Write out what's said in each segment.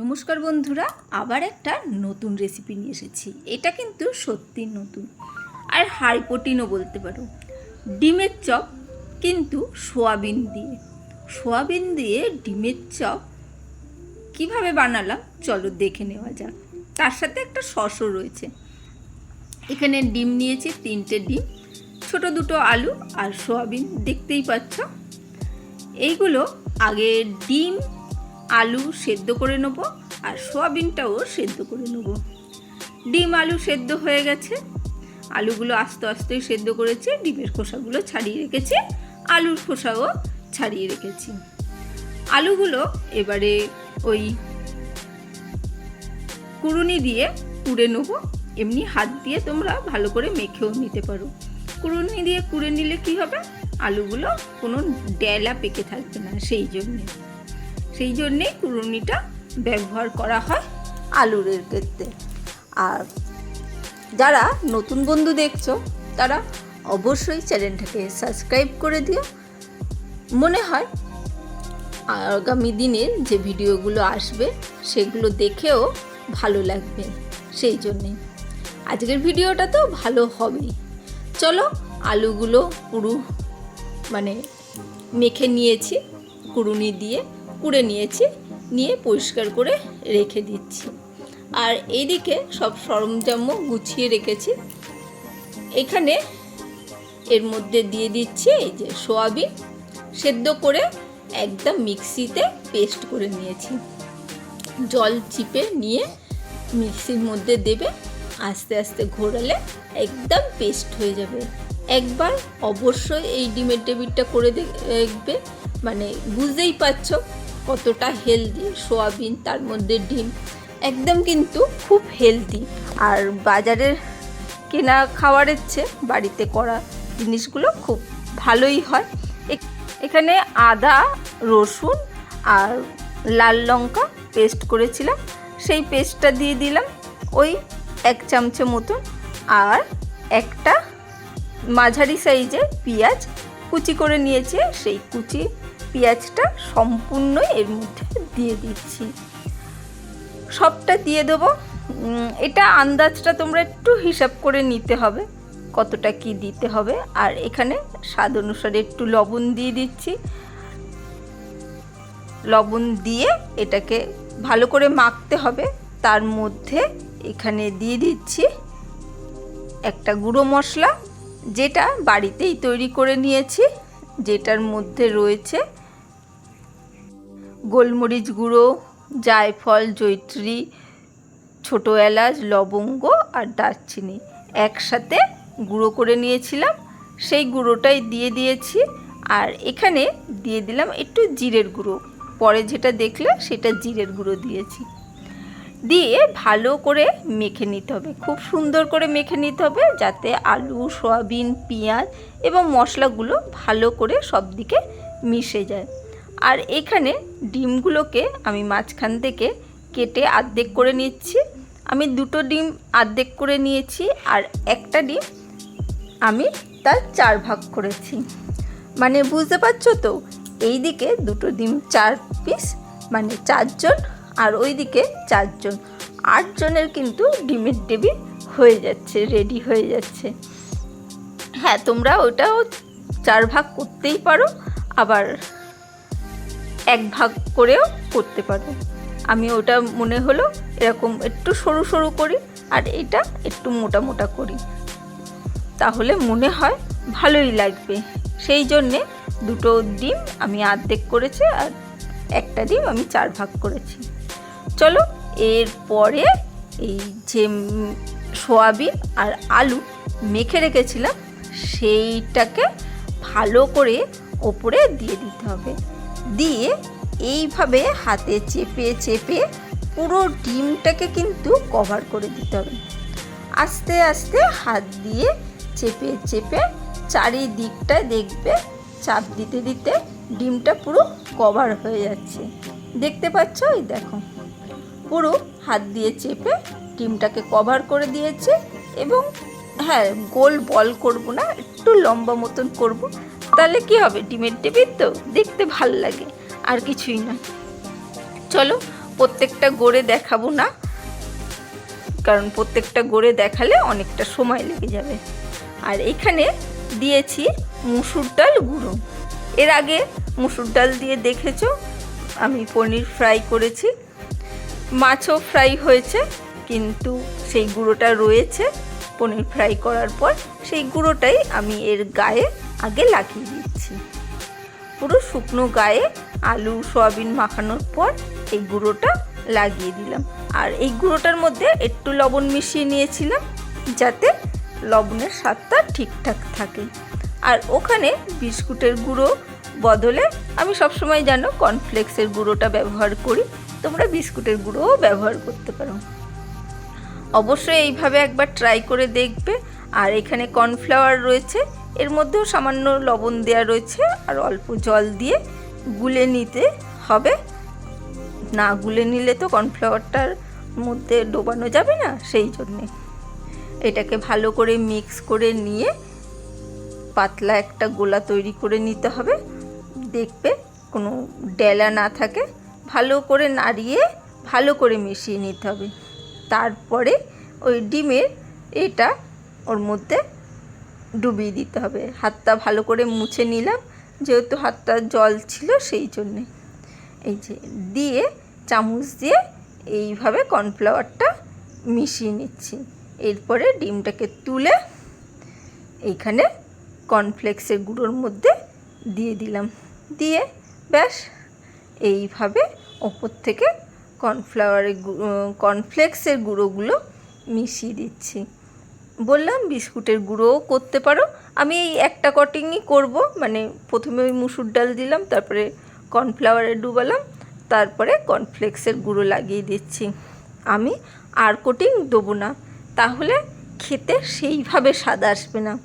নমস্কার বন্ধুরা, আবার একটা নতুন রেসিপি নিয়ে এসেছি। এটা কিন্তু সত্যি নতুন। আর হাই প্রোটিনও বলতে পারো। ডিমের চপ কিন্তু সোয়াবিন দিয়ে। সোয়াবিন দিয়ে ডিমের চপ কীভাবে বানালাম চলো দেখে নেওয়া যাক। তার সাথে একটা সসও রয়েছে। এখানে ডিম নিয়েছি তিনটে ডিম। ছোট দুটো আলু আর সোয়াবিন, দেখতেই পাচ্ছ। এইগুলো আগে ডিম আলু সেদ্ধ করে নেব আর সোয়াবিনটাও সেদ্ধ করে নেব। ডিম আলু সেদ্ধ হয়ে গেছে। আলুগুলো আস্তে আস্তে সেদ্ধ করেছি, ডিমের খোসাগুলো ছাড়িয়ে রেখেছি, আলুর খোসাও ছাড়িয়ে রেখেছি। আলুগুলো এবারে ওই কুড়ুনি দিয়ে কুড়ে নেব। এমনি হাত দিয়ে তোমরা ভালো করে মেখেও নিতে পারো। কুড়ুনি দিয়ে কুড়ে নিলে কি হবে? আলুগুলো কোনো ডেলা পেকে থাকবে না সেই জন্যে। সেই জন্যেই কুড়ুনিটা ব্যবহার করা হয় আলুরের ক্ষেত্রে। আর যারা নতুন বন্ধু দেখছ, তারা অবশ্যই চ্যানেলটাকে সাবস্ক্রাইব করে দিও। মনে হয় আগামী দিনে যে ভিডিওগুলো আসবে, সেগুলো দেখেও ভালো লাগবে সেই জন্যে। আজকের ভিডিওটা তো ভালো হবেই। চলো আলুগুলো পুরো মানে মেখে নিয়েছি কুড়ুনি দিয়ে। কুড়ে নিয়েছি, নিয়ে পরিষ্কার করে রেখে দিচ্ছি। আর এইদিকে সব সরঞ্জামও গুছিয়ে রেখেছি। এখানে এর মধ্যে দিয়ে দিচ্ছি এই যে সোয়াবিন, সেদ্ধ করে একদম মিক্সিতে পেস্ট করে নিয়েছি। জল চিপে নিয়ে মিক্সির মধ্যে দেবে, আস্তে আস্তে ঘোরালে একদম পেস্ট হয়ে যাবে। একবার অবশ্যই এই ডিমের টেবিলটা করে দেখবে মানে বুঝতেই পারছ কতটা হেলদি সোয়াবিন, তার মধ্যে ডিম, একদম কিন্তু খুব হেলদি আর বাজারের কেনা খাওয়ারের চেয়ে বাড়িতে করা জিনিসগুলো খুব ভালোই হয়। এখানে আদা, রসুন আর লাল লঙ্কা পেস্ট করেছিলাম। সেই পেস্টটা দিয়ে দিলাম ওই এক চামচে মতন। আর একটা মাঝারি সাইজের পেঁয়াজ কুচি করে নিয়েছে, সেই কুচি পেঁয়াজটা সম্পূর্ণ এর মধ্যে দিয়ে দিচ্ছি। সবটা দিয়ে দেবো। এটা আন্দাজটা তোমরা একটু হিসাব করে নিতে হবে, কতটা কি দিতে হবে। আর এখানে স্বাদ অনুসারে একটু লবণ দিয়ে দিচ্ছি। লবণ দিয়ে এটাকে ভালো করে মাখতে হবে। তার মধ্যে এখানে দিয়ে দিচ্ছি একটা গুঁড়ো মশলা, যেটা বাড়িতেই তৈরি করে নিয়েছি। যেটার মধ্যে রয়েছে গোলমরিচ গুঁড়ো, জায়ফল জৈত্রী ছোটো এলাচ, লবঙ্গ আর দারচিনি। একসাথে গুঁড়ো করে নিয়েছিলাম। সেই গুঁড়োটাই দিয়ে দিয়েছি। আর এখানে দিয়ে দিলাম একটু জিরের গুঁড়ো। পরে যেটা দেখলে সেটা জিরের গুঁড়ো দিয়েছি। দিয়ে ভালো করে মেখে নিতে হবে। খুব সুন্দর করে মেখে নিতে হবে যাতে আলু, সয়াবিন, পেঁয়াজ এবং মশলাগুলো ভালো করে সব দিকে মিশে যায়। আর এখানে ডিমগুলোকে আমি মাঝখান থেকে কেটে আর্ধেক করে নিচ্ছি। আমি দুটো ডিম আর্ধেক করে নিয়েছি আর একটা ডিম আমি তার চার ভাগ করেছি। মানে বুঝতে পারছ তো? এই দিকে দুটো ডিম চার পিস মানে চারজন আর ওই দিকে চারজন। আটজনের কিন্তু ডিমের ডেবি হয়ে যাচ্ছে রেডি হয়ে যাচ্ছে। হ্যাঁ তোমরা ওটাও চার ভাগ করতেই পারো, আবার এক ভাগ করেও করতে পারো। আমি ওটা মনে হলো এরকম একটু সরু সরু করি আর এটা একটু মোটা মোটা করি। তাহলে মনে হয় ভালোই লাগবে। সেই জন্যে দুটো ডিম আমি আর্ধেক করেছি আর একটা ডিম আমি চার ভাগ করেছি। চলো, এরপরে এই যে সোয়াবিন আর আলু মেখে রেখেছিলাম, সেইটাকে ভালো করে ওপরে দিয়ে দিতে হবে। দিয়ে এইভাবে হাতে চেপে চেপে পুরো ডিমটাকে কিন্তু কভার করে দিতে হবে। আস্তে আস্তে হাত দিয়ে চেপে চেপে চারিদিকটা দেখবে, চাপ দিতে দিতে ডিমটা পুরো কভার হয়ে যাচ্ছে। দেখতে পাচ্ছ? এই দেখো। পুরো হাত দিয়ে চেপে ডিমটাকে কভার করে দিয়েছে এবং হ্যাঁ গোল বল করব না, একটু লম্বা মতন করব। তাহলে কি হবে? ডিমের টেবিল তো দেখতে ভালো লাগে, আর কিছুই না চলো, প্রত্যেকটা গড়ে দেখাবো না, কারণ প্রত্যেকটা গড়ে দেখালে অনেকটা সময় লেগে যাবে। আর এখানে দিয়েছি মুসুর ডাল গুঁড়ো। এর আগে মুসুর ডাল দিয়ে দেখেছ? আমি পনির ফ্রাই করেছি। মাছও ফ্রাই হয়েছে, কিন্তু সেই গুঁড়োটা রয়েছে। পনির ফ্রাই করার পর সেই গুঁড়োটাই আমি এর গায়ে আগে লাগিয়ে দিচ্ছি। পুরো শুকনো গায়ে আলু, সয়াবিন মাখানোর পর এই গুঁড়োটা লাগিয়ে দিলাম। আর এই গুঁড়োটার মধ্যে একটু লবণ মিশিয়ে নিয়েছিলাম, যাতে লবণের স্বাদটা ঠিকঠাক থাকে। আর ওখানে বিস্কুটের গুঁড়ো বদলে আমি সবসময় যেন কর্নফ্লেক্সের গুঁড়োটা ব্যবহার করি। তোমরা বিস্কুটের গুঁড়োও ব্যবহার করতে পারো। অবশ্যই এইভাবে একবার ট্রাই করে দেখবে। আর এখানে কর্নফ্লাওয়ার রয়েছে, এর মধ্যেও সামান্য লবণ দেওয়া রয়েছে, আর অল্প জল দিয়ে গুলে নিতে হবে। না গুলে নিলে তো কর্নফ্লাওয়ারটার মধ্যে ডোবানো যাবে না, সেই জন্যে। এটাকে ভালো করে মিক্স করে নিয়ে পাতলা একটা গোলা তৈরি করে নিতে হবে। দেখবে কোনো ডেলা না থাকে। ভালো করে নাড়িয়ে ভালো করে মিশিয়ে নিতে হবে। তারপরে ওই ডিমের এটা ওর মধ্যে ডুবিয়ে দিতে হবে। হাতটা ভালো করে মুছে নিলাম, যেহেতু হাতটা জল ছিল সেই জন্যে। এই যে, দিয়ে চামচ দিয়ে এইভাবে কর্নফ্লাওয়ারটা মিশিয়ে নিচ্ছি। এরপরে ডিমটাকে তুলে এইখানে কর্নফ্লেক্সের গুঁড়োর মধ্যে দিয়ে দিলাম। দিয়ে ব্যাস, এইভাবে ওপর থেকে কর্নফ্লাওয়ারের কর্নফ্লেক্সের গুঁড়োগুলো মিশিয়ে দিচ্ছি। বললাম, বিস্কুটের গুঁড়োও করতে পারো। আমি এই একটা কটিংই করব। মানে প্রথমে ওই মুসুর ডাল দিলাম, তারপরে কর্নফ্লাওয়ারে ডুবালাম, তারপরে কর্নফ্লেক্সের গুঁড়ো লাগিয়ে দিচ্ছি। আমি আর কোটিং দেবো না। তাহলে খেতে সেইভাবে স্বাদ আসবে না।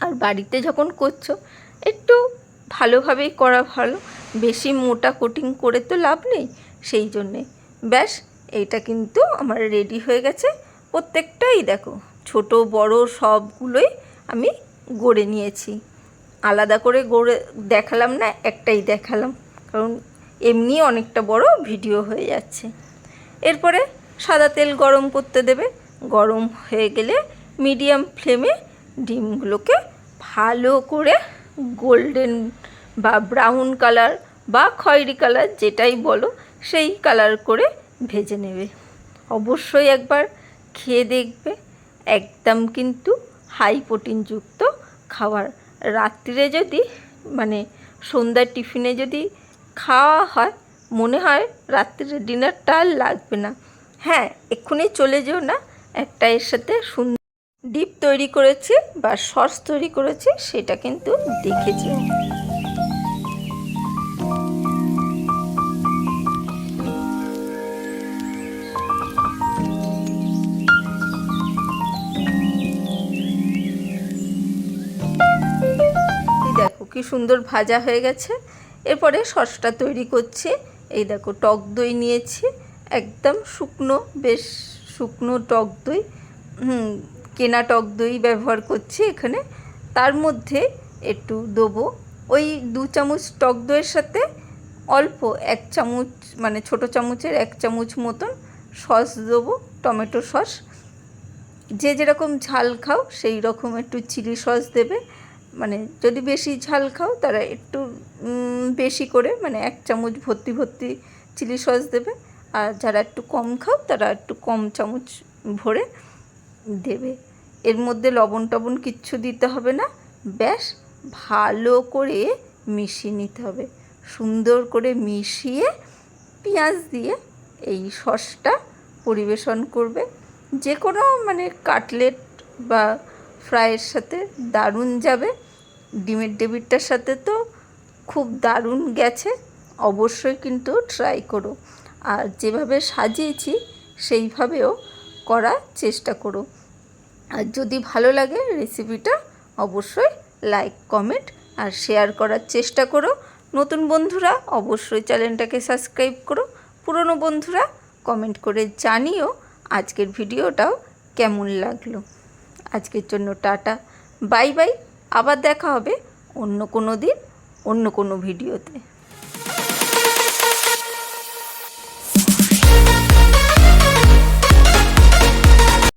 আর বাড়িতে যখন করছ, একটু ভালোভাবেই করা ভালো। বেশি মোটা কোটিং করে তো লাভ নেই, সেই জন্যে। ব্যাস, এইটা কিন্তু আমার রেডি হয়ে গেছে। প্রত্যেকটাই দেখো, ছোট, বড় সবগুলোই আমি গড়ে নিয়েছি। আলাদা করে গড়ে দেখালাম না, একটাই দেখালাম। কারণ এমনি অনেকটা বড় ভিডিও হয়ে যাচ্ছে। এরপরে সাদা তেল গরম করতে দেবে। গরম হয়ে গেলে মিডিয়াম ফ্লেমে ডিমগুলোকে ভালো করে গোল্ডেন বা ব্রাউন কালার বা খয়েরি কালার যেটাই বলো, সেই কালার করে ভেজে নেবে। অবশ্যই একবার খেয়ে দেখবে, একদম কিন্তু হাই প্রোটিনযুক্ত খাবার। রাত্রিরে যদি মানে সন্ধ্যার টিফিনে যদি খাওয়া হয়, মনে হয় রাত্রিরে ডিনারটা আর লাগবে না। হ্যাঁ এক্ষুনি চলে যেও না, একটা এর সাথে সুন্দর ডিপ তৈরি করেছি বা সস তৈরি করেছি, সেটা কিন্তু দেখে কি সুন্দর ভাজা হয়ে গেছে। এরপরে সসটা তৈরি করছি। এই দেখো, টক দই নিয়েছি। একদম শুকনো, বেশ শুকনো টক দই। কেনা টক দই ব্যবহার করছি এখানে। তার মধ্যে একটু দেবো। ওই দু চামচ টক দইয়ের সাথে অল্প এক চামচ মানে ছোট চামচের এক চামচ মতন সস দেবো, টমেটো সস। যে যেরকম ঝাল খাও, সেই রকম একটু চিলি সস দেবে। মানে যদি বেশি ঝাল খাও, তারা একটু বেশি করে মানে এক চামচ ভর্তি ভর্তি চিলি সস দেবে। আর যারা একটু কম খাও, তারা একটু কম চামচ ভরে দেবে। এর মধ্যে লবণ টবণ কিচ্ছু দিতে হবে না। ব্যাস, ভালো করে মিশিয়ে নিতে হবে। সুন্দর করে মিশিয়ে পেঁয়াজ দিয়ে এই সসটা পরিবেশন করবে। যে কোনো মানে কাটলেট বা ফ্রাইয়ের সাথে দারুণ যাবে। ডিমের ডেবিটটার সাথে তো খুব দারুণ গেছে, অবশ্যই কিন্তু ট্রাই করো। আর যেভাবে সাজিয়েছি, সেইভাবেও করার চেষ্টা করো। আর যদি ভালো লাগে রেসিপিটা অবশ্যই লাইক কমেন্ট আর শেয়ার করার চেষ্টা করো। নতুন বন্ধুরা, অবশ্যই চ্যানেলটাকে সাবস্ক্রাইব করো। পুরনো বন্ধুরা কমেন্ট করে জানিও আজকের ভিডিওটাও কেমন লাগল। আজকের জন্য টাটা। বাই বাই আবার দেখা হবে অন্য কোনো দিন অন্য কোনো ভিডিওতে।